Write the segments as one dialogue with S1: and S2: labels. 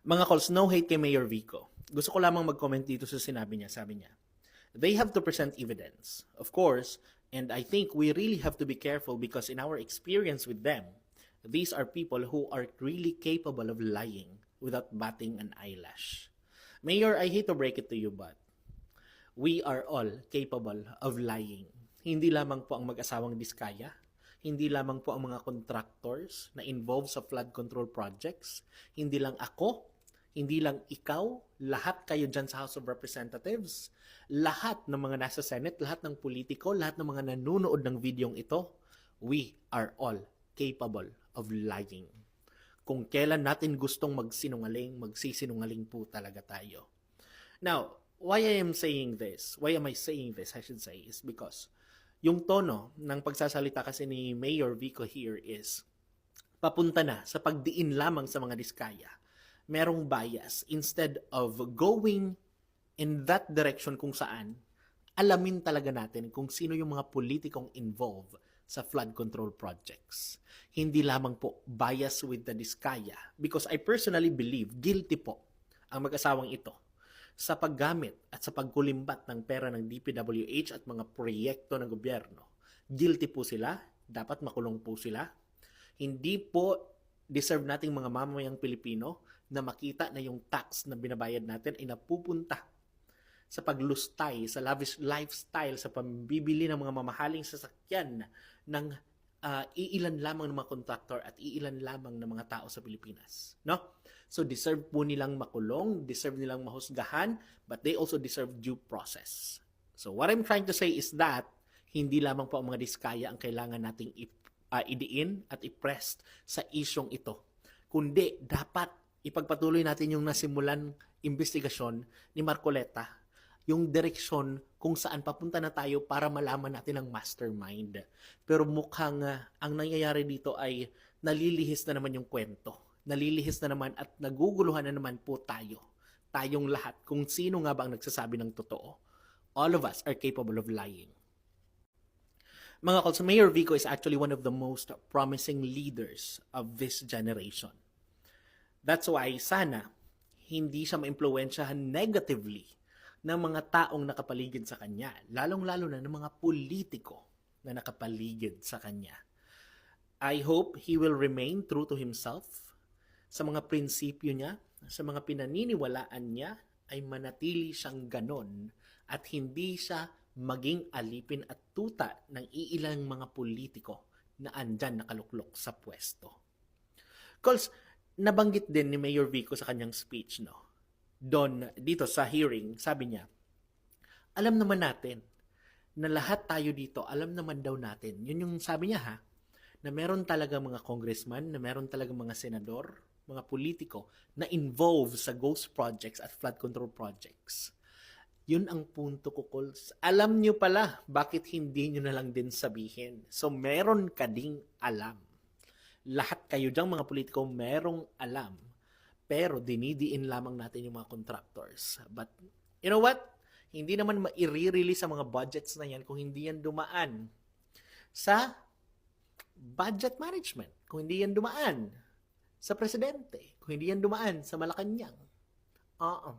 S1: Mga calls, no hate kay Mayor Vico. Gusto ko lamang mag-comment dito sa sinabi niya. Sabi niya, they have to present evidence. Of course, and I think we really have to be careful because in our experience with them, these are people who are really capable of lying without batting an eyelash. Mayor, I hate to break it to you, but we are all capable of lying. Hindi lamang po ang mag-asawang diskaya, hindi lamang po ang mga contractors na involved sa flood control projects, hindi lang ako, hindi lang ikaw, lahat kayo dyan sa House of Representatives, lahat ng mga nasa Senate, lahat ng politiko, lahat ng mga nanonood ng videong ito, we are all capable of lying. Kung kailan natin gustong magsinungaling, magsisinungaling po talaga tayo. Now, why I am saying this, why am I saying this, I should say, is because yung tono ng pagsasalita kasi ni Mayor Vico here is papunta na sa pagdiin lamang sa mga diskaya. Merong bias instead of going in that direction kung saan alamin talaga natin kung sino yung mga politikong involved sa flood control projects. Hindi lamang po bias with the diskaya because I personally believe guilty po ang mag-asawang ito sa paggamit at sa pagkulimbat ng pera ng DPWH at mga proyekto ng gobyerno. Guilty po sila, dapat makulong po sila. Hindi po deserve nating mga mamamayang Pilipino na makita na yung tax na binabayad natin ay napupunta sa paglustay, sa lavish lifestyle, sa pambibili ng mga mamahaling sasakyan ng ah, iilan lamang ng mga contractor at iilan lamang ng mga tao sa Pilipinas. No? So deserve po nilang makulong, deserve nilang mahusgahan, but they also deserve due process. So what I'm trying to say is that hindi lamang po ang mga diskaya ang kailangan nating ip- ah, idiin at i-press sa isyong ito. Kundi dapat ipagpatuloy natin yung nasimulan investigasyon ni Marcoleta yung direksyon kung saan papunta na tayo para malaman natin ang mastermind. Pero mukhang ah, ang nangyayari dito ay nalilihis na naman yung kwento. Nalilihis na naman at naguguluhan na naman po tayo. Tayong lahat kung sino nga ba ang nagsasabi ng totoo. All of us are capable of lying. Mga kalsa, Mayor Vico is actually one of the most promising leaders of this generation. That's why sana hindi siya maimpluwensyahan negatively ng mga taong nakapaligid sa kanya, lalong-lalo na ng mga politiko na nakapaligid sa kanya. I hope he will remain true to himself sa mga prinsipyo niya, sa mga pinaniniwalaan niya, ay manatili siyang ganon at hindi siya maging alipin at tuta ng iilang mga politiko na andyan nakaluklok sa pwesto. Cols, nabanggit din ni Mayor Vico sa kanyang speech, no? Doon, dito sa hearing, sabi niya, alam naman natin na lahat tayo dito, alam naman daw natin. Yun yung sabi niya ha, na meron talaga mga congressman, na meron talaga mga senador, mga politiko na involved sa ghost projects at flood control projects. Yun ang punto ko, Cols. Alam nyo pala, bakit hindi nyo na lang din sabihin? So, meron ka ding alam. Lahat kayo dyang mga politiko, merong alam. Pero dinidiin lamang natin yung mga contractors. But, you know what? Hindi naman maire-release sa mga budgets na yan kung hindi yan dumaan sa budget management. Kung hindi yan dumaan sa presidente. Kung hindi yan dumaan sa Malacanang. Oo.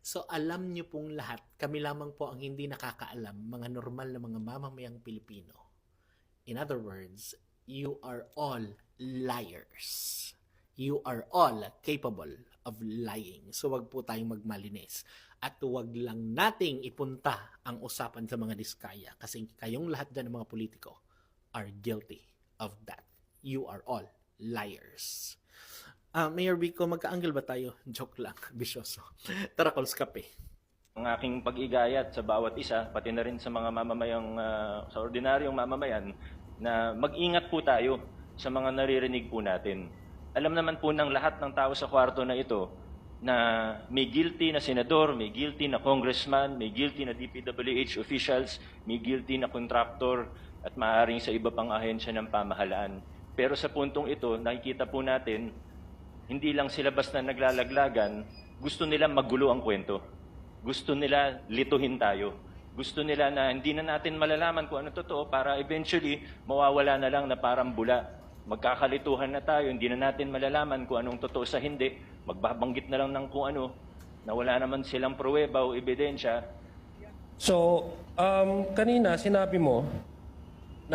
S1: So, alam niyo pong lahat, kami lamang po ang hindi nakakaalam, mga normal na mga mamamayang Pilipino. In other words, you are all liars. You are all capable of lying. So, wag po tayong magmalinis. At wag lang nating ipunta ang usapan sa mga diskaya kasi kayong lahat dyan ng mga politiko are guilty of that. You are all liars. Ah, Mayor Vico, magka-angle ba tayo? Joke lang, bisyoso. Tara, calls kape.
S2: ang aking pag-igayat sa bawat isa, pati na rin sa mga mamamayang, ah, sa ordinaryong mamamayan, na mag-ingat po tayo sa mga naririnig po natin. Alam naman po ng lahat ng tao sa kwarto na ito na may guilty na senador, may guilty na congressman, may guilty na DPWH officials, may guilty na contractor, at maaaring sa iba pang ahensya ng pamahalaan. Pero sa puntong ito, nakikita po natin, hindi lang sila basta naglalaglagan, gusto nila magulo ang kwento. Gusto nila lituhin tayo. Gusto nila na hindi na natin malalaman kung ano totoo para eventually mawawala na lang na parang bula. Magkakalituhan na tayo, hindi na natin malalaman kung anong totoo sa hindi, magbabanggit na lang ng kung ano, na wala naman silang pruweba o ebidensya,
S3: So, um, kanina sinabi mo